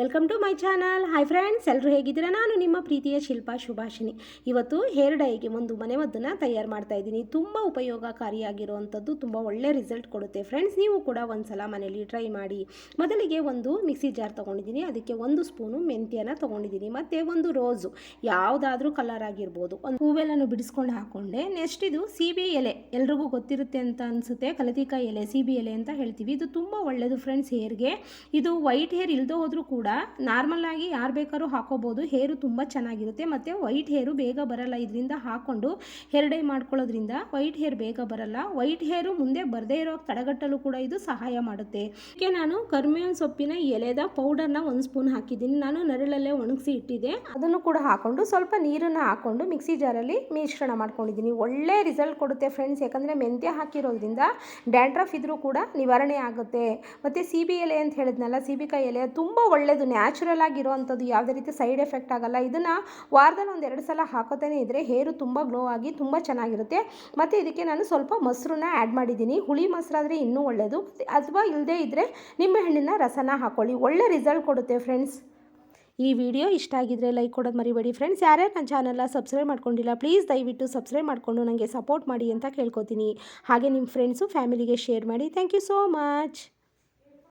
Welcome to my channel hi friends ಎಲ್ಲರೂ ಹೇಗಿದ್ದೀರಾ? ನಾನು ನಿಮ್ಮ ಪ್ರೀತಿಯ ಶಿಲ್ಪಾ ಶುಭಾಷಿನಿ ಇವತ್ತು ಹೇರ್ ಡೈಗೆ ಒಂದು ಮನೆಮದ್ದನ್ನು ತಯಾರು ಮಾಡ್ತಾ ಇದ್ದೀನಿ. ತುಂಬ ಉಪಯೋಗಕಾರಿಯಾಗಿರುವಂಥದ್ದು, ತುಂಬ ಒಳ್ಳೆ ರಿಸಲ್ಟ್ ಕೊಡುತ್ತೆ ಫ್ರೆಂಡ್ಸ್ ನೀವು ಕೂಡ ಒಂದ್ಸಲ ಮನೇಲಿ ಟ್ರೈ ಮಾಡಿ. ಮೊದಲಿಗೆ ಒಂದು ಮಿಕ್ಸಿ ಜಾರ್ ತೊಗೊಂಡಿದ್ದೀನಿ. ಅದಕ್ಕೆ ಒಂದು ಸ್ಪೂನು ಮೆಂತ್ಯನ ತೊಗೊಂಡಿದ್ದೀನಿ. ಮತ್ತು ಒಂದು ರೋಸು ಯಾವುದಾದ್ರೂ ಕಲರ್ ಆಗಿರ್ಬೋದು. ಒಂದು ಹೂವೆಲ್ಲನು ಬಿಡಿಸ್ಕೊಂಡು ಹಾಕ್ಕೊಂಡೆ ನೆಕ್ಸ್ಟ್ ಇದು ಸೀಬೆ ಎಲೆ. ಎಲ್ರಿಗೂ ಗೊತ್ತಿರುತ್ತೆ ಅಂತ ಅನಿಸುತ್ತೆ. ಕಲತಿಕಾಯಿ ಎಲೆ, ಸೀಬೆ ಎಲೆ ಅಂತ ಹೇಳ್ತೀವಿ. ಇದು ತುಂಬ ಒಳ್ಳೆಯದು ಫ್ರೆಂಡ್ಸ್ ಹೇರ್ಗೆ ಇದು ವೈಟ್ ಹೇರ್ ಇಲ್ಲದೆ ಹೋದರೂ ಕೂಡ ನಾರ್ಮಲ್ ಆಗಿ ಯಾರು ಬೇಕಾದ್ರೂ ಹಾಕೋಬೋದು. ಹೇರು ತುಂಬ ಚೆನ್ನಾಗಿರುತ್ತೆ. ಮತ್ತು ವೈಟ್ ಹೇರು ಬೇಗ ಬರಲ್ಲ. ಇದರಿಂದ ಹಾಕ್ಕೊಂಡು ಹೇರ್ ಡೈ ಮಾಡ್ಕೊಳ್ಳೋದ್ರಿಂದ ವೈಟ್ ಹೇರ್ ಬೇಗ ಬರಲ್ಲ. ವೈಟ್ ಹೇರು ಮುಂದೆ ಬರದೇ ಇರೋ ತಡೆಗಟ್ಟಲು ಕೂಡ ಇದು ಸಹಾಯ ಮಾಡುತ್ತೆ. ಇದಕ್ಕೆ ನಾನು ಕರ್ಮೇವಿನ ಸೊಪ್ಪಿನ ಎಲೆದ ಪೌಡರ್ನ ಒಂದು ಸ್ಪೂನ್ ಹಾಕಿದ್ದೀನಿ. ನಾನು ನರಳಲ್ಲೇ ಒಣಗಿಸಿ ಇಟ್ಟಿದ್ದೆ. ಅದನ್ನು ಕೂಡ ಹಾಕೊಂಡು ಸ್ವಲ್ಪ ನೀರನ್ನು ಹಾಕೊಂಡು ಮಿಕ್ಸಿ ಜಾರಲ್ಲಿ ಮಿಶ್ರಣ ಮಾಡ್ಕೊಂಡಿದ್ದೀನಿ. ಒಳ್ಳೆ ರಿಸಲ್ಟ್ ಕೊಡುತ್ತೆ ಫ್ರೆಂಡ್ಸ್ ಯಾಕಂದರೆ ಮೆಂತ್ಯ ಹಾಕಿರೋದ್ರಿಂದ ಡ್ಯಾಂಡ್ರಫ್ ಇದ್ರೂ ಕೂಡ ನಿವಾರಣೆ ಆಗುತ್ತೆ. ಮತ್ತು ಸಿಬಿ ಎಲೆ ಅಂತ ಹೇಳಿದ್ನಲ್ಲ ಸೀಬಿಕಾಯಿ ಎಲೆ ತುಂಬ ಒಳ್ಳೆಯದು ನ್ಯಾಚುರಲ್ ಆಗಿರೋವಂಥದ್ದು ಯಾವುದೇ ರೀತಿ ಸೈಡ್ ಎಫೆಕ್ಟ್ ಆಗಲ್ಲ. ಇದನ್ನು ವಾರದಲ್ಲಿ ಒಂದು ಎರಡು ಸಲ ಹಾಕೋತಾನೆ ಇದ್ದರೆ ಹೇರು ತುಂಬ ಗ್ಲೋ ಆಗಿ ತುಂಬ ಚೆನ್ನಾಗಿರುತ್ತೆ. ಮತ್ತು ಇದಕ್ಕೆ ನಾನು ಸ್ವಲ್ಪ ಮೊಸರನ್ನ ಆ್ಯಡ್ ಮಾಡಿದ್ದೀನಿ. ಹುಳಿ ಮೊಸರಾದರೆ ಇನ್ನೂ ಒಳ್ಳೆಯದು ಅಥವಾ ಇಲ್ಲದೇ ಇದ್ದರೆ ನಿಂಬೆಹಣ್ಣಿನ ರಸನ ಹಾಕ್ಕೊಳ್ಳಿ ಒಳ್ಳೆ ರಿಸಲ್ಟ್ ಕೊಡುತ್ತೆ ಫ್ರೆಂಡ್ಸ್ ಈ ವಿಡಿಯೋ ಇಷ್ಟ ಆಗಿದ್ರೆ ಲೈಕ್ ಕೊಡೋದು ಮರಿಬೇಡಿ ಫ್ರೆಂಡ್ಸ್ ಯಾರ್ಯಾರು ನನ್ನ ಚಾನಲ್ನ ಸಬ್ಸ್ಕ್ರೈಬ್ ಮಾಡ್ಕೊಂಡಿಲ್ಲ ಪ್ಲೀಸ್ ದಯವಿಟ್ಟು ಸಬ್ಸ್ಕ್ರೈಬ್ ಮಾಡಿಕೊಂಡು ನನಗೆ ಸಪೋರ್ಟ್ ಮಾಡಿ ಅಂತ ಕೇಳ್ಕೊತೀನಿ. ಹಾಗೆ ನಿಮ್ಮ ಫ್ರೆಂಡ್ಸು ಫ್ಯಾಮಿಲಿಗೆ ಶೇರ್ ಮಾಡಿ. Thank you so much